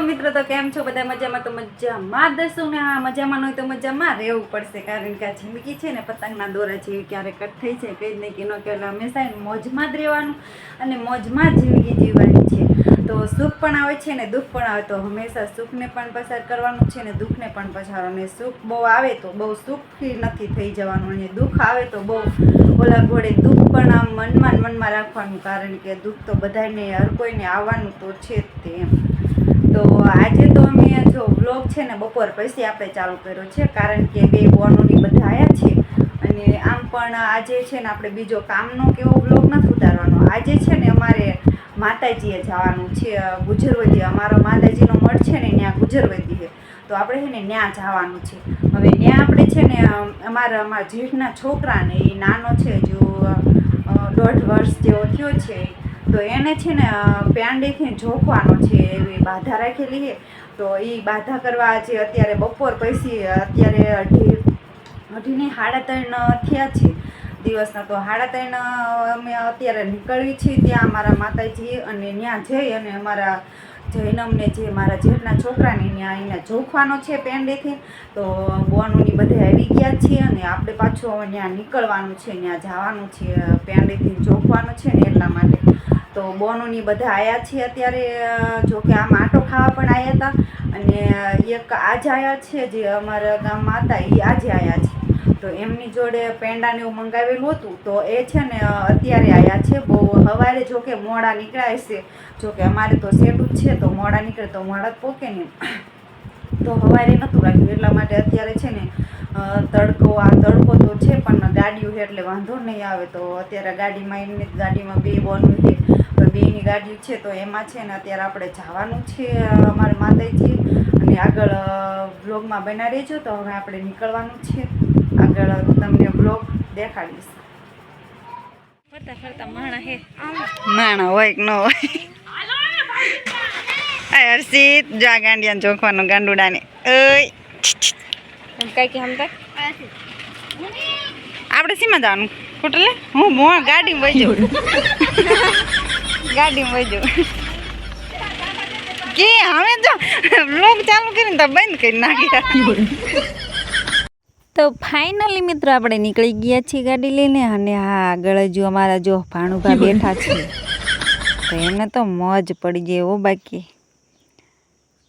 મિત્રો, તો કેમ છો? બધા મજામાં? તો મજામાં દસું ને? હા, મજામાં નહીં તો મજામાં રહેવું પડશે, કારણ કે આ જિંદગી છે ને, પતંગના દોરા જેવી ક્યારે કટ થઈ છે કઈ નહીં કે ન કે હંમેશા મોજમાં જ રહેવાનું અને મોજમાં જ જિંદગી જીવવાની છે. તો સુખ પણ આવે છે ને, દુઃખ પણ આવે. તો હંમેશા સુખને પણ પસાર કરવાનું છે ને, દુઃખને પણ પસારવાનું અને સુખ બહુ આવે તો બહુ સુખથી નથી થઈ જવાનું. અને દુઃખ આવે તો બહુ, ઓલા ઘોડે દુઃખ પણ આમ મનમાં મનમાં રાખવાનું, કારણ કે દુઃખ તો બધાને હર કોઈને આવવાનું તો છે જ તે એમ. તો આજે તો અમે જો વ્લોગ છે ને બપોર પછી આપણે ચાલુ કર્યો છે, કારણ કે બે બોનોની બધા આવ્યા છે. અને આમ પણ આજે છે ને આપણે બીજો કામનો કેવો વ્લોગ નથી ઉતારવાનો. આજે છે ને અમારે માતાજીએ જવાનું છે ગુજરવતી. અમારો માતાજીનો મઠ છે ને ત્યાં ગુજરવતી છે. તો આપણે છે ને ત્યાં જવાનું છે. હવે ત્યાં આપણે છે ને અમારા અમારા જેઠના છોકરાને એ નાનો છે, જો દોઢ વર્ષ જેવો થયો છે. તો એને છે ને પેંડેથી જોખવાનો છે એવી બાધા રાખેલી છે. તો એ બાધા કરવા જે અત્યારે બપોર પૈસી અત્યારે અઢી અઢીની સાડા ત્રણ થયા છે દિવસના. તો સાડા ત્રણ અમે અત્યારે નીકળવી છીએ ત્યાં અમારા માતાજી અને ત્યાં જઈ અને અમારા જૈનમને જે મારા જેઠના છોકરાને ત્યાં એને જોખવાનો છે પેંડેથી. તો બોનુની બધે આવી ગયા છીએ અને આપણે પાછું હવે ત્યાં નીકળવાનું છે, ત્યાં જવાનું છે પેંડેથી જોખવાનું છે ને એટલા માટે. તો બોનોની બધા આવ્યા છે અત્યારે જોકે કે આમ આટો ખાવા પણ આવ્યા હતા. અને એક આજે આવ્યા છે જે અમારા ગામમાં હતા એ આજે આવ્યા છે. તો એમની જોડે પેંડાને એવું મંગાવેલું હતું. તો એ છે ને અત્યારે આવ્યા છે. બહુ સવારે જો કે મોડા નીકળાય છે. જો કે અમારે તો સેટું જ છે, તો મોડા નીકળે તો મોડા જ પોકે ને તો સવારે નહોતું રાખ્યું, એટલા માટે અત્યારે છે ને તડકો, આ તડકો તો છે, પણ ગાડીઓ છે એટલે વાંધો નહીં આવે. તો અત્યારે ગાડીમાં એમની ગાડીમાં બે બોન છે. બેની ગાડી છે તો એમાં છે ને અત્યારે આપણે જવાનું છે અમારે માતાજી અને આગળ વ્લોગમાં બના રહેજો તો હવે આપણે નીકળવાનું છે. આગળ તમને વ્લોગ દેખાડીશ. ફરતા ફરતા માણા હે. માણા હોય કે ન હોય? આ હર્ષિત જો આ ગાંડિયાને ચોખવાનું ગાંડુડાને. ઓય. કઈ કે હમતા? આપણે સીમાં જવાનું? કુટલે હું ગાડી ગાડીમાં વહી જાઉં. ગાડીમાં વહી કે હવે જો બ્લોગ ચાલુ કરીને તો બંધ કરી નાખ્યા. તો ફાઇનલી મિત્રો આપણે નીકળી ગયા છીએ ગાડી લઈને અને હા આગળ જો અમારા જો ભાણુભા બેઠા છે. તો એમને તો મોજ પડી જાય હો બાકી.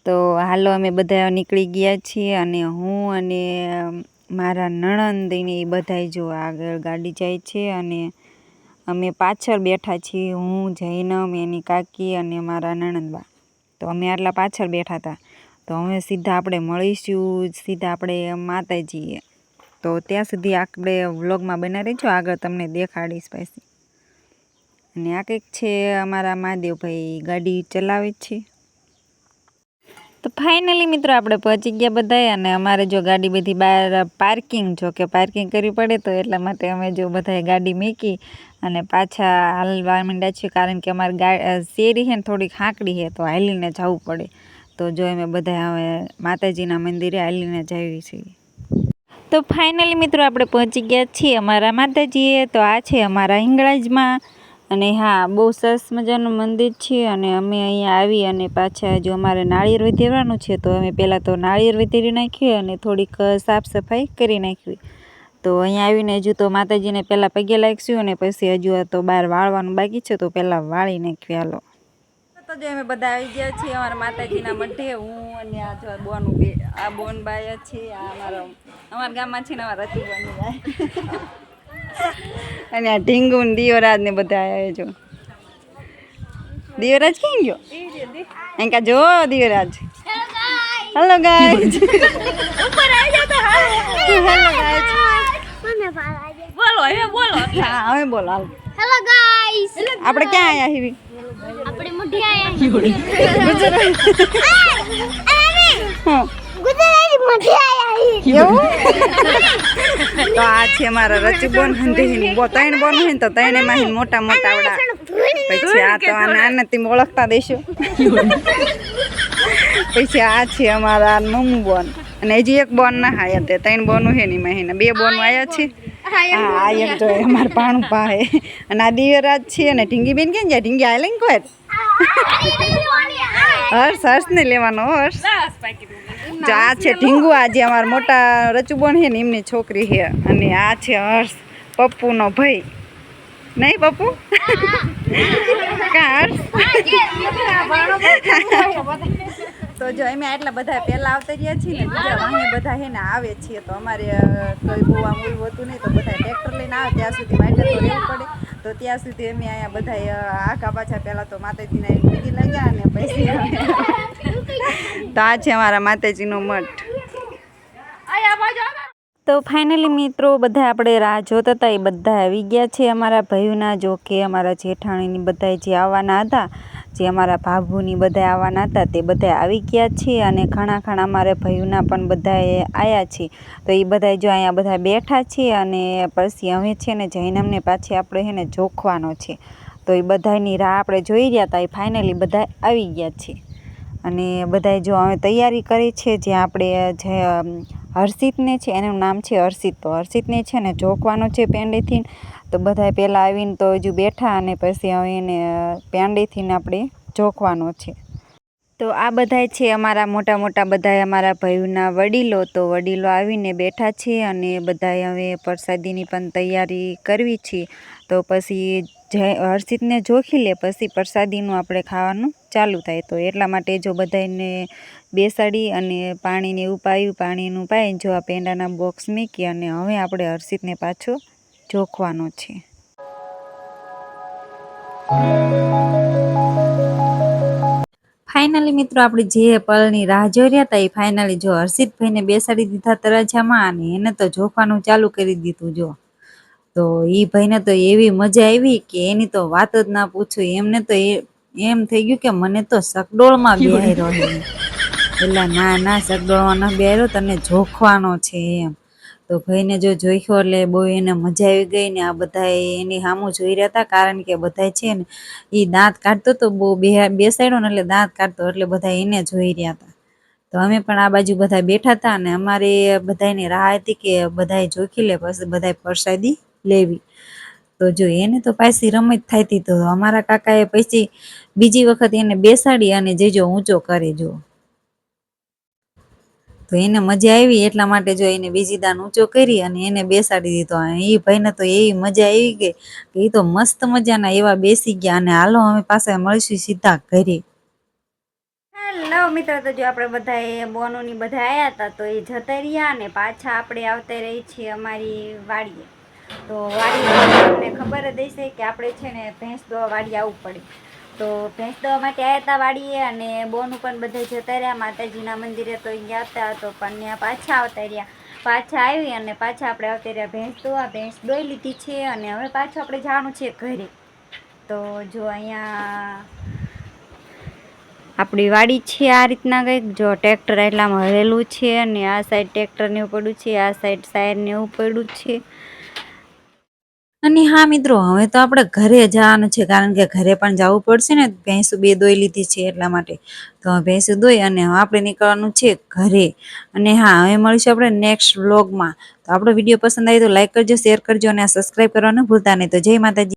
તો હાલો અમે બધા નીકળી ગયા છીએ અને હું અને મારા નણંદ એ બધા જો આગળ ગાડી જાય છે અને અમે પાછળ બેઠા છીએ, હું, જૈનમ, એની કાકી અને મારા નણંદબા. તો અમે આટલા પાછળ બેઠા હતા. તો હવે સીધા આપણે મળીશું, સીધા આપણે માતાજીએ. તો ત્યાં સુધી આપણે વ્લોગમાં બના રહીશું આગળ તમને દેખાડીશ પછી. અને આ કંઈક છે અમારા મહાદેવભાઈ ગાડી ચલાવે છે. તો ફાઇનલી મિત્રો આપણે પહોંચી ગયા બધાય અને અમારે જો ગાડી બધી બહાર પાર્કિંગ જો કે પાર્કિંગ કરવી પડે તો એટલા માટે અમે જો બધાએ ગાડી મૂકી અને પાછા હાલવા માંડ્યા છીએ કારણ કે અમારી ગા શેરી છે ને થોડીક હાંકડી છે, તો હાલીને જવું પડે. તો જો અમે બધા હવે માતાજીના મંદિરે હાલીને જઈએ છીએ તો ફાઇનલી મિત્રો આપણે પહોંચી ગયા છીએ અમારા માતાજીએ, તો આ છે અમારા હિંગળાજમાં. અને હા, બહુ સરસ મજાનું મંદિર છે અને અમે અહીંયા આવી અને પાછા જો અમારે નાળિયેર વધેરવાનું છે, તો અમે પહેલાં તો નાળિયેર વધેરી નાખ્યું અને થોડીક સાફ સફાઈ કરી નાખવી તો અહીંયા આવીને હજુ તો માતાજીને પહેલાં પગે લાગશું અને પછી હજુ આ તો બહાર વાળવાનું બાકી છે તો પહેલાં વાળી નાખવી હાલો. તો જો અમે બધા આવી ગયા છીએ અમારા માતાજીના મઢે. હું અને આ જો બોન બે આ બોન બાય છે આ અમારો અમારા ગામમાં છે ને અમારા રતુ બની અને આ ઢીંગુ ને દિયોરાજ ને બધા આવ્યા જો. દિયોરાજ ક્યાં ગયો? એમ કા જો દિયોરાજ. હેલો ગાઈઝ ઉપર આવી જાવ તો પાલાજે બોલો હવે બોલો. હા હવે બોલો હાલ. હેલો ગાઈસ આપણે ક્યાં આયા હીવી આપણે મુઢી આયા ગુજરાત હા ગુજરાતી મુઢી આયા એવું? તો આ છે મારા રચુબોન હંધીની બો ત્રણ બોન હોય તો ત્રણે માં મોટા મોટા આવડા. પછી આ તો આ નાનાથી ઓળખતા દેશો. પછી આ છે અમારા મમ્મુ બોન. અને હજી એક બોન ના હાયા તે. ત્રણ બોનું હે ની મહિને. બે બોનું આવ્યા છે. હા એક જો અમારે પાણું પાહે. અને આ દિવ્યરાજ છે અને ઢીંગી બેન કેમ જાય? ઢીંગી આયલે ને કોઈ? હર્ષ હર્ષ ને લેવાનો હર્ષ. આ છે ઢીંગુ આજે અમારા મોટા રચુબોન છે ને એમની છોકરી છે. અને આ છે હર્ષ પપ્પુનો ભાઈ. નહીં પપ્પુ? કા હર્ષ? તો જો અમે આટલા બધા પહેલા આવતા રહ્યા છીએ ને બીજા વાહને બધા હે ને આવે છીએ. તો અમારે કોઈ બહુ આમ ઓલું હતું નહીં તો બધા ટ્રેક્ટર લઈને આવે ત્યાં સુધી માટે તો રહેવું પડે. તો ત્યાં સુધી અમે અહીંયા બધા આખા પાછા પહેલાં તો માતાજીના બીજી લાગ્યા અને પછી તો આ છે અમારા માતાજીનો મઠ. તો ફાઇનલી મિત્રો બધા આપણે રાહ જોતા હતા એ બધા આવી ગયા છે અમારા ભાઈઓના જો કે અમારા જેઠાણીની બધા જે આવવાના હતા જે અમારા ભાભુની બધા આવવાના હતા તે બધા આવી ગયા છે અને ઘણા ઘણા અમારા ભાઈઓના પણ બધાએ આવ્યા છે. તો એ બધા જો અહીંયા બધા બેઠા છે અને પછી હવે છે ને જૈનમને પાછી આપણે છે ને જોખવાનો છે. તો એ બધાની રાહ આપણે જોઈ રહ્યા હતા એ ફાઇનલી બધા આવી ગયા છે. અને બધાએ જો હવે તૈયારી કરી છે જે આપણે જે હર્ષિતને છે એનું નામ છે હર્ષિત. તો હર્ષિતને છે ને જોખવાનો છે પેંડેથી. તો બધા પહેલાં આવીને તો હજુ બેઠા અને પછી હવે એને અ, પેંડેથી આપણે જોખવાનો છે. તો આ બધા છે અમારા મોટા મોટા બધા અમારા ભાઈઓના વડીલો. તો વડીલો આવીને બેઠા છે અને બધાએ હવે પ્રસાદીની પણ તૈયારી કરવી છે. તો પછી જય હર્ષિતને જોખી લે પછી પ્રસાદીનું આપણે ખાવાનું ચાલુ થાય. તો એટલા માટે જો બધાને બેસાડી અને પાણીને એવું પાણીનું પાઈ જો આ પેંડાના બોક્સ મૂકી અને હવે આપણે હર્ષિતને પાછો જોખવાનો છે. ફાઇનલી મિત્રો, આપણે જે પલની રાહ જોઈ રહ્યા હતા એ ફાઇનલી જો હર્ષિતભાઈને બેસાડી દીધા તરાજામાં અને એને તો જોખવાનું ચાલુ કરી દીધું જો. તો એ ભાઈને તો એવી મજા આવી કે એની તો વાત જ ના પૂછો. એમને તો એ એમ થઈ ગયું કે મને તો સકડોળમાં બેહાર્યો એટલે ના ના સકડોળમાં ન બેહાર્યો તને જોખવાનો છે એમ. તો ભાઈને જો જોખ્યો એટલે બહુ એને મજા આવી ગઈ ને આ બધા એની સામું જોઈ રહ્યા હતા. કારણ કે બધા છે ને એ દાંત કાઢતો તો બહુ બેસાડ્યો ને એટલે દાંત કાઢતો એટલે બધા એને જોઈ રહ્યા હતા. તો અમે પણ આ બાજુ બધા બેઠા હતા અને અમારે બધાની રાહ હતી કે બધાએ જોખી લે પછી બધાએ પ્રસાદી લેવી. તો જો એને તો પાછી રમત થાય તો અમારા કાકાએ પછી બીજી વખત એને બેસાડી અને જેજો ઊંચો કરે જો. તો એને મજા આવી, એટલા માટે જો એને બીજી દાન ઊંચો કરી અને એને બેસાડી દીધો. એ ભાઈને તો એવી મજા આવી કે એ તો મસ્ત મજાના એવા બેસી ગયા અને હાલો અમે પાસે મળીશું સીધા ઘરે. હેલો મિત્રો, તો જો આપણે બધા બોનોની બધા આવ્યા હતા તો એ જતા રહ્યા અને પાછા આપણે આવતા રહી છીએ અમારી વાડીએ. તો વાડી તમને ખબર જ હશે કે આપણે છે ને ભેંસ દોવા વાડી આવવું પડે. તો ભેંસ દોવા માટે આવ્યા હતા વાડીએ અને બોન પણ બધા જતા રહ્યા. માતાજીના મંદિરે તો ગયા હતા તો પણ ત્યાં પાછા આવતા રહ્યા. પાછા આવી અને પાછા આપણે આવતા રહ્યા ભેંસ દોવા. ભેંસ દોઈ લીધી છે અને હવે પાછું આપણે જવાનું છે ઘરે. તો જો અહીંયા આપણી વાડી છે આ રીતના કંઈક. જો ટ્રેક્ટર એટલામાં હરેલું છે અને આ સાઈડ ટ્રેક્ટરને એવું પડ્યું છે, આ સાઈડ સાયર ને એવું પડ્યું છે. અને હા મિત્રો, હવે તો આપણે ઘરે જવાનું છે, કારણ કે ઘરે પણ જવું પડશે ને, ભેંસું બે દોઈ લીધી છે એટલા માટે. તો ભેંસું દોઈ અને હવે આપણે નીકળવાનું છે ઘરે. અને હા, હવે મળીશું આપણે નેક્સ્ટ વ્લોગમાં તો આપણો વીડિયો પસંદ આવી તો લાઈક કરજો શેર કરજો અને સબસ્ક્રાઈબ કરવાનું ભૂલતા નહીં. તો જય માતાજી.